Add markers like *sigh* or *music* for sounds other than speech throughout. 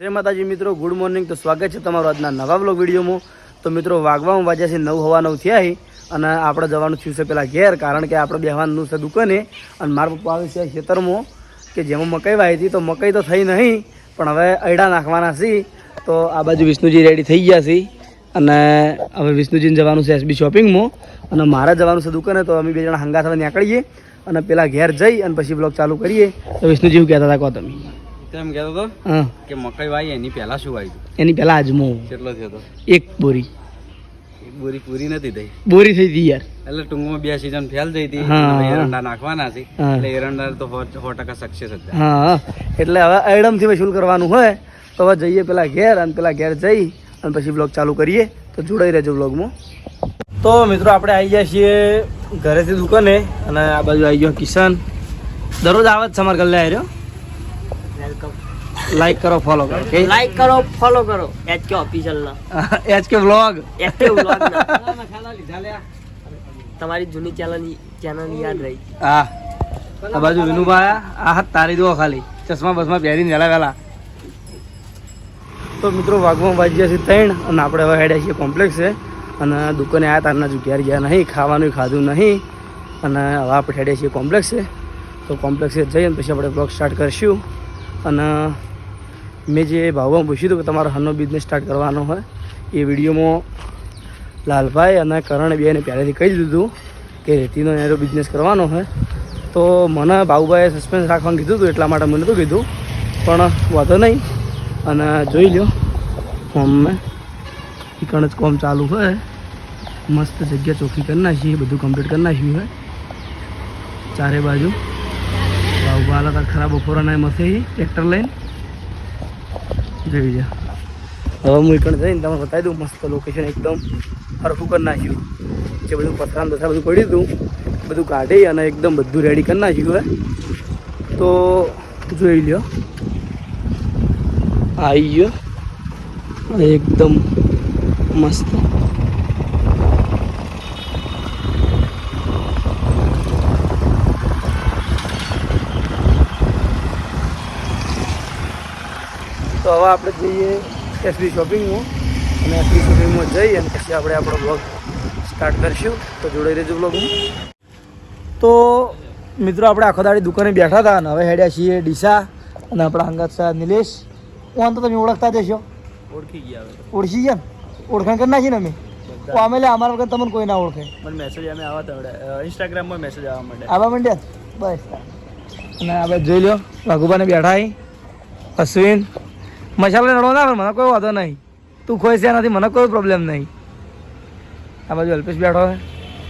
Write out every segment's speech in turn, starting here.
જય માતાજી મિત્રો, ગુડ મોર્નિંગ. તો સ્વાગત છે તમારું આજના નવા બ્લોગ વિડીયોમાં. તો મિત્રો, વાગવામાં વાગ્યા છે, નવ હવા નવ થયા અને આપણે જવાનું થયું છે પેલા ઘેર, કારણ કે આપણે બેહવાનું છે દુકાને. અને મારા પપ્પા આવે છે ખેતરમાં, કે જેમાં મકાઈ વાવી હતી. તો મકાઈ તો થઈ નહીં, પણ હવે અયડા નાખવાના છે. તો આ બાજુ વિષ્ણુજી રેડી થઈ ગયા છે. અને હવે વિષ્ણુજીને જવાનું છે એસબી શોપિંગમાં. અને મારે જવાનું છે દુકાને, તો અમે બે જણા હવે નીકળીએ. અને પેલા ઘેર જઈ અને પછી બ્લોગ ચાલુ કરીએ. તો વિષ્ણુજી શું કહેતા હતા કહો તમે? તેમ કહેતો હતો કે મકાઈ વાય એની પહેલા શું વાવ્યું એની પહેલાં આજમો. કેટલો થયો હતો એક બોરી. એક બોરી પૂરી નથી થઈ? બોરી થઈ હતી યાર. એટલે ટૂંકમાં બે સીઝન ફેલ થઈ હતી. એરંડા નાખવાના છે. એટલે એરંડા તો સો ટકા સક્સેસ હતા હા. એટલે હવે એડમથી વસૂલ કરવાનું હોય તો હવે જઈએ પેલા ઘેર અને પેલા ઘેર જઈ અને પછી બ્લોગ ચાલુ કરીએ. તો જોડાઈ રહેજો બ્લોગમાં તો મિત્રો આપણે આવી ગયા છીએ ઘરેથી દુકાને અને આ બાજુ આવી ગયો કિશન. દરરોજ આવે જ છે કલ્યાણ આવ્યો. લાઈક કરો ફોલો કરો કે લાઈક કરો ફોલો કરો. એચ કે ઓફિશિયલ ના. H K vlog active vlog તમારી જૂની ચેનલ ચેનલ યાદ રહી. હા. આ બાજુ વિનુભાઈ આ હાથ તારી દો ખાલી. ચશ્મા બસમાં પહેરીને જલા વેલા. તો મિત્રો વાઘમાં વાગ્યા છે ત્રણ અને આપણે હવે હેડ્યા છીએ કોમ્પ્લેક્સ છે. અને દુકાને આયા તારના હજુ ગયા નહીં ખાવાનું ખાધું નહીં. અને હવે આપણે હેડ્યા છીએ કોમ્પ્લેક્સ છે. તો કોમ્પ્લેક્સે જઈએ અને પછી આપણે બ્લોગ સ્ટાર્ટ કરીશું. અને મેં જે ભાવમાં પૂછ્યું હતું કે તમારો હનનો બિઝનેસ સ્ટાર્ટ કરવાનો હોય, એ વિડીયોમાં લાલભાઈ અને કરણ બેને પહેલેથી કહી દીધું કે રેતીનો એનો બિઝનેસ કરવાનો હોય. તો મને બાબુભાઈએ સસ્પેન્સ રાખવાનું કીધું હતું, એટલા માટે મને તો કીધું. પણ વાંધો નહીં. અને જોઈ લો ફોર્મમાં ઈકણ જ કોમ ચાલુ હોય. મસ્ત જગ્યા ચોખ્ખી કરી નાખીએ બધું કમ્પ્લીટ કરી નાખ્યું હોય. ચારે બાજુ બાબુભા હાલત ખરાબ બપોરના મસે ટ્રેક્ટર લઈને. જોઈ લ્યો. હવે હું પણ જઈને તમને બતાવી દઉં મસ્ત લોકેશન એકદમ હરખું કરી નાખ્યું. જે બધું પથરામ તથા બધું પડ્યું હતું, બધું કાઢી અને એકદમ બધું રેડી કરી નાખ્યું હવે તો જોઈ લ્યો. આવી ગયો. એકદમ મસ્ત. તો હવે આપણે જઈએ એસબી શોપિંગમાં અને એસબી શોપિંગમાં જઈ અને પછી આપણે આપણો બ્લોગ સ્ટાર્ટ કરીશું. તો જોડાઈ રહેજો બ્લોગમાં તો મિત્રો આપણે આખો દાડી દુકાને બેઠા હતા અને હવે હેડ્યા છીએ ડીસા અને આપણા અંગત સાહેબ નિલેશ. ઓન તો તમે ઓળખતા જ હશો. ઓળખી ગયા હવે. ઓળખી ગયા ઓળખાણ કરી નાખી ને અમે? અમે લે અમારા વગર તમને કોઈ ના ઓળખે. મને મેસેજ અમે આવવા હતા ઇન્સ્ટાગ્રામમાં મેસેજ આવવા માંડે આવા માંડ્યા. બસ. અને આપણે જોઈ લો વાઘુબાને બેઠા અહીં. અશ્વિન. મસાલો નડો ના મને કોઈ વાંધો નહીં. તું ખોઈ નથી મને કોઈ પ્રોબ્લેમ નહીં. આ બાજુ અલ્પેશ બેઠો છે.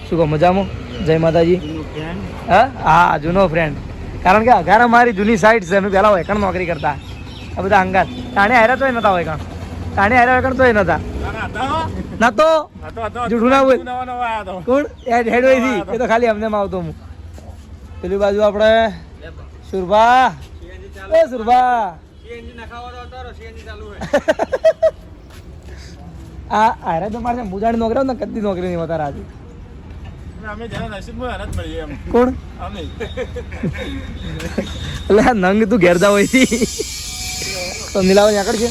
શું કહો, મજામાં? જય માતાજી. હા હા, જૂનો ફ્રેન્ડ કારણ કે અઘાર મારી જૂની સાઈડ છે, અમે પહેલાં વૈકણ નોકરી કરતા. આ બધા અંગાત. તાણે હાર્યા તોય નતા વૈકણ. તાણે હાર્યા વૈકણ તોય નતા. નતો? જૂઠું ના બોલ. કોણ? હેડ હેડ હોયથી એ તો ખાલી અમને માવતો હું પેલી બાજુ આપણે સુરભા એ સુરભા *laughs* આ આરે તો મારે મુજાણી નોકરી આવે ને કદી નોકરી નહીં કોણ? *laughs* એટલે આ નંગ તું ઘેરતા હોયથી તો નીલાવ આગળ છે.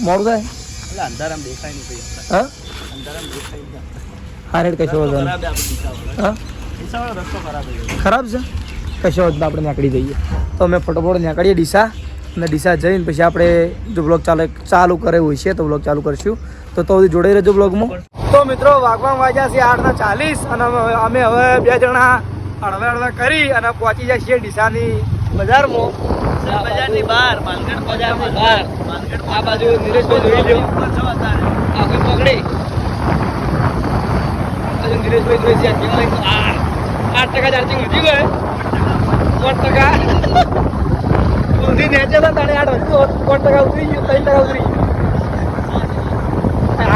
મોડું થાય? એટલે અંધારામ દેખાય નહીં હા? અંધારામ દેખાય નહીં. હા રેડ કશો ખરાબ છે? કશો આપણે નીકળી જઈએ. તો અમે ફટોફટ નીકળીએ ડીસા અને ડીસા જઈને પછી આપણે જો બ્લોગ ચાલે ચાલુ કરે હોય છે તો બ્લોગ ચાલુ કરશું. તો તો સુધી જોડાઈ રહેજો બ્લોગમાં તો મિત્રો વાગવા વાગ્યા છે આઠ ના ચાલીસ અને અમે- હવે બે જણા અડધા હળવે કરી અને પહોંચી જાય છીએ ડીસાની બજારમાં. બજારની બહાર માનગઢ બજારની બહાર. આ બાજુ નીરજભાઈ જોઈ લો આ પકડી. બાજુ નીરજભાઈ જોઈ છે આઠ ટકા ચાર્જિંગ વધી ગયો પાંચ ટકા ઊંધી નેચે હતા તાણે આઠ વધ્યું હોત, ટકા ઉતરી ગયું ત્રણ ઉતરી ગયું આ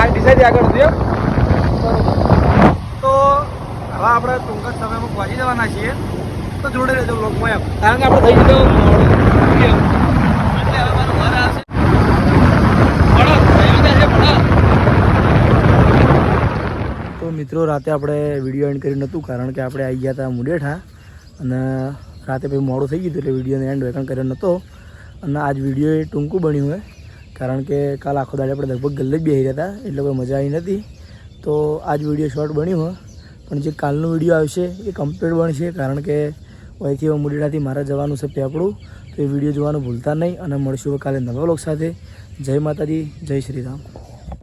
આગળ વધ્યો તો હવે આપણે ટૂંક સમયમાં પહોંચી જવાના છીએ તો જોડે કારણ કે આપણે થઈ ગયું એટલે મિત્રો રાતે આપણે વીડિયો એન્ડ કર્યું નહોતું કારણ કે આપણે આવી ગયા હતા મુડેઠા અને રાતે પછી મોડું થઈ ગયું એટલે વિડીયોને એન્ડ વેકણ કર્યો નહોતો. અને આજ વીડિયો એ ટૂંકું બન્યું હોય કારણ કે કાલ આખો દાડે આપણે લગભગ ગલ્લે જ બેસી રહ્યા હતા, એટલે કોઈ મજા આવી નથી તો આજ વીડિયો શોર્ટ બન્યું હોય પણ જે કાલનો વીડિયો આવશે એ કમ્પ્લીટ બનશે, કારણ કે અહીંથી મુડીડાથી મારા જવાનું છે પેપડું. તો એ વીડિયો જોવાનું ભૂલતા નહીં અને મળશું કાલે નવા લોક સાથે. જય માતાજી, જય શ્રી રામ.